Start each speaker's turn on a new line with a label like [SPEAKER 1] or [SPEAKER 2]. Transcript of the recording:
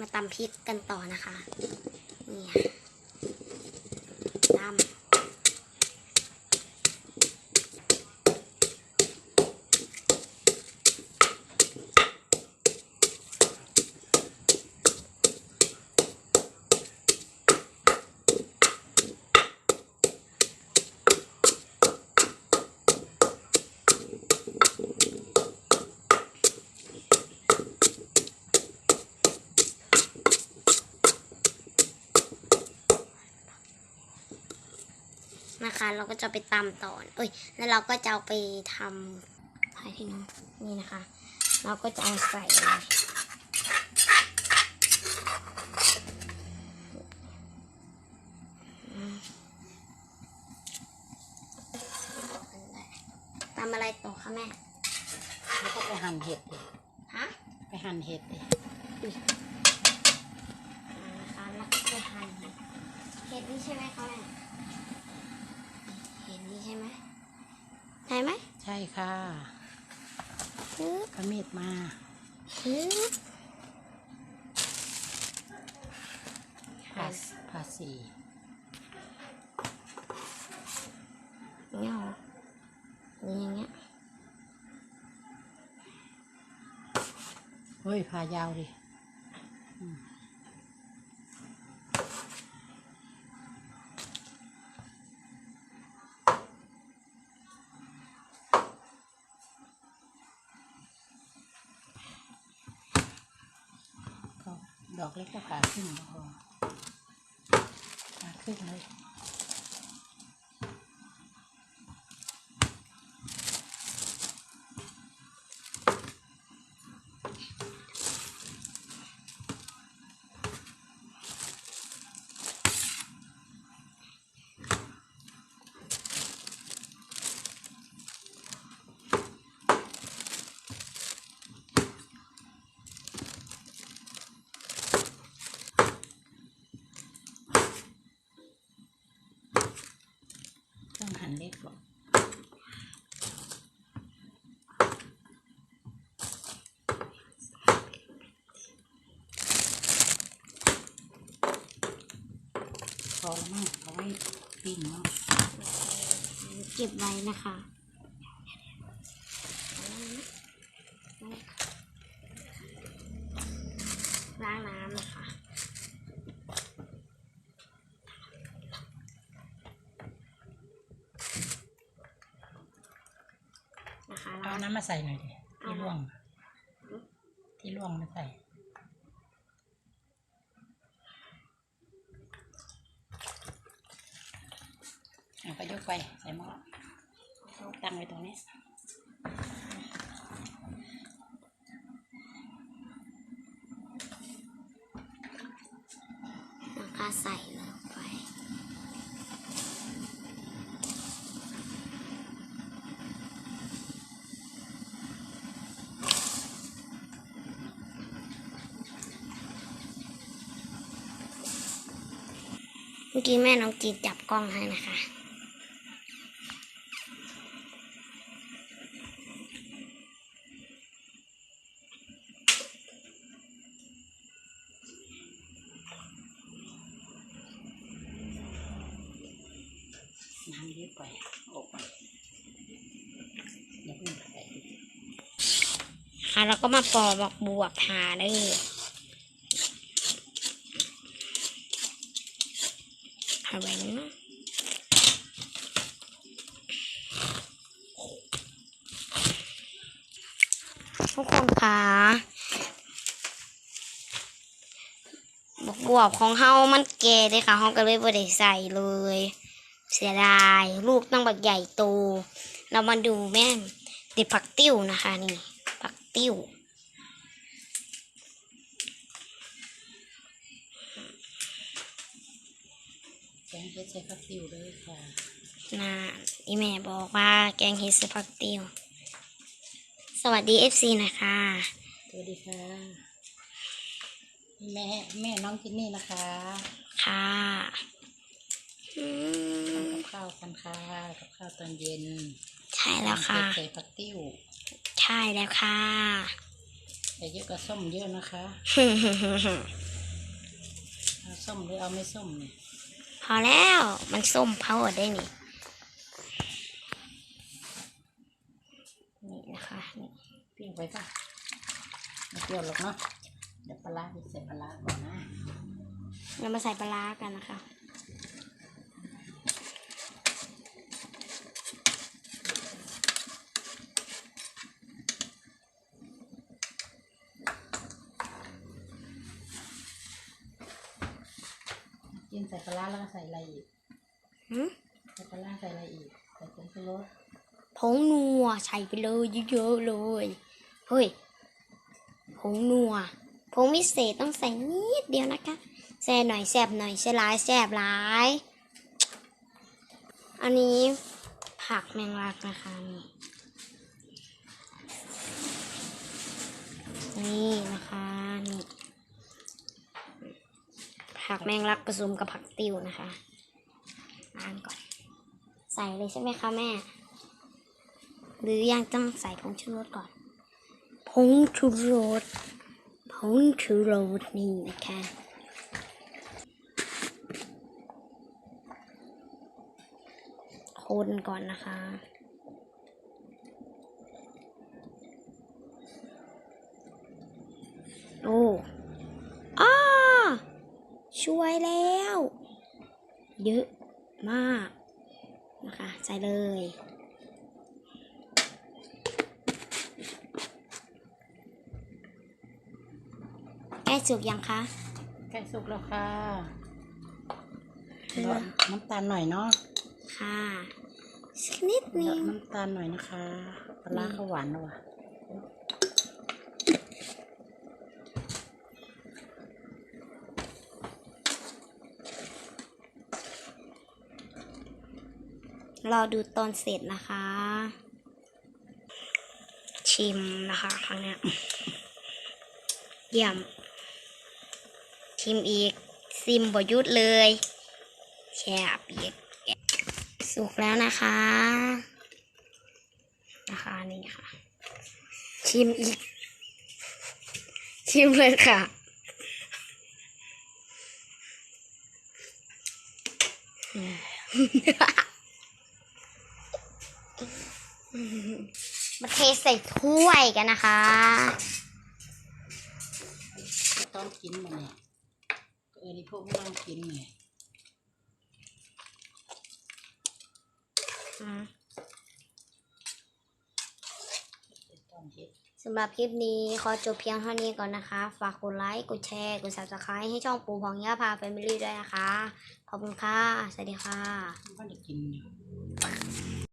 [SPEAKER 1] มาตำพริกกันต่อนะคะ นี่ตำ นะคะ เราก็จะไปตำต่อเอ้ย แล้วเราก็จะเอาไปทำให้พี่น้องนี่นะคะ เราก็จะเอาใส่เลยอืมตำอะไรต่อคะแม่
[SPEAKER 2] แล้วก็ไปหั่นเห็ดดิ
[SPEAKER 1] ฮะ
[SPEAKER 2] ไปหั่นเห็ดดิ
[SPEAKER 1] อ่านะคะแล้วก็ไปหั่นเห็ดนี่ใช่ไหมคะแม่เห็ดนี่ใช่ไหมใช่ไหม
[SPEAKER 2] ใช่ค่ะ
[SPEAKER 1] ปึ๊บ
[SPEAKER 2] เอามีดมา
[SPEAKER 1] ปึ๊บ
[SPEAKER 2] ผ่าผ่าสี
[SPEAKER 1] เงี้ยเหรอหรืออย่างเงี้ย
[SPEAKER 2] เฮ้ยผ่ายาวดิ ดอกเล็กก็ผ่าขึ้นพอผ่าขึ้นเลย พอแล้วมั้งเอาไว้ปิ้งเนาะ
[SPEAKER 1] เก็บไว้นะคะล้างน้ำนะคะนะคะ
[SPEAKER 2] เอา
[SPEAKER 1] ล้าง
[SPEAKER 2] น้ำมาใส่หน่อยดิที่
[SPEAKER 1] เอา
[SPEAKER 2] ร่วง ที่ร่วงมาใส่ เอาไปยกไปใส่หม้อตั้งไว้ตรงนี้
[SPEAKER 1] นะคะใส่ลงไปเมื่อกี้แม่น้องจีนจับกล้องให้นะคะ
[SPEAKER 2] น้ำเยอะ ไปออกไปอย่าเพิ่งใส่
[SPEAKER 1] ค่ะแล้วก็มาปอกบอกบวบหาเด้อหาแหวนเนาะทุกคนคะบอกของเฮามันแก่เลยค่ะเฮาก็เลยบ่ได้ใส่เลย เสียดายลูกต้องบักใหญ่โต เรามาดูแม่งเด็ดผักติ้วนะคะนี่ผักติ้ว
[SPEAKER 2] แกงเฮ็ดใส่ผักติ้วเลยค่ะ
[SPEAKER 1] น่าอีแม่บอกว่าแกงเห็ดใส่ผักติ้ว สวัสดีเอฟซีนะคะ
[SPEAKER 2] สวัสดีค่ะ แม่แม่น้องจินนี่นะคะ
[SPEAKER 1] ค่ะอืม
[SPEAKER 2] ทำกับ ข้าวกันค่ะกับข้าวตอนเย็น
[SPEAKER 1] ใช่แล้วค่ะ
[SPEAKER 2] เผ็ดใส่ผักติ้ว
[SPEAKER 1] ใช่แล้วค่ะ
[SPEAKER 2] แต่เยอะกับส้มเยอะนะคะ
[SPEAKER 1] ฮึ่ม
[SPEAKER 2] ส้มหรือเอาไม่ส้มเนี่ย
[SPEAKER 1] พอแล้วมันส้มเผาได้นี่นี่นะคะนี่
[SPEAKER 2] เปรี้ยวไปป่ะไม่เปรี้ยวหรอกเนาะเดี๋ยวปลาร้าไปใส่ปลาร้าก่อนนะ
[SPEAKER 1] เรามาใส่ปลาร้ากันนะคะ
[SPEAKER 2] ปลาร้าแล้วก็ใส่อะไรอีก
[SPEAKER 1] หืม
[SPEAKER 2] ใส่ปลาร้าใส่อะไรอีก ใส่ผงชูรส
[SPEAKER 1] ผงนัวใส่ไปเลยเยอะๆเลย เฮ้ย ผงนัว ผงพิเศษต้องใส่นิดเดียวนะคะ แซ่หน่อยแซบหน่อยแซ่หลายแซบหลาย อันนี้ผักแมงลักนะคะนี่ นี่นะคะนี่ ผักแมงลักผสมกับผักติวนะคะล้างก่อน ใส่เลยใช่ไหมคะแม่ หรือยังต้องใส่ผงชูรสก่อน ผงชูรส ผงชูรสนี่นะคะคนก่อนนะคะ โอ้อ้า ช่วยแล้ว เยอะมากนะคะใส่เลย ใกล้สุกยังคะ
[SPEAKER 2] ใกล้สุกแล้วค่ะ
[SPEAKER 1] เออ
[SPEAKER 2] เลาะน้ำตาลหน่อยเนาะ
[SPEAKER 1] ค่ะสักนิดนึ
[SPEAKER 2] เลาะ
[SPEAKER 1] ง
[SPEAKER 2] น้ำตาลหน่อยนะคะปลาร้าเขาหวานแล้วว่ะ
[SPEAKER 1] รอดูตอนเสร็จนะคะ ชิมนะคะครั้งนี้ยเยี่ยม ชิมอีก ซิมบอยุดเลยแช่บอีกสุกแล้วนะคะ นะคะนี่ค่ะ ชิมอีก ชิมเลยค่ะ มาเทใส่ถ้วยกันนะคะ
[SPEAKER 2] ต้องกินมาเนี่ยเออนี่พวกไม่ต้องกินไงตอนเฮ็ด
[SPEAKER 1] สำหรับคลิปนี้ขอจบเพียงเท่านี้ก่อนนะคะ ฝากกดไลค์ กดแชร์ กด subscribe ให้ช่องปูพองย่าพาแฟมิลี่ด้วยนะคะ ขอบคุณค่ะ สวัสดีค่ะ
[SPEAKER 2] ไม่ได้กินอยู่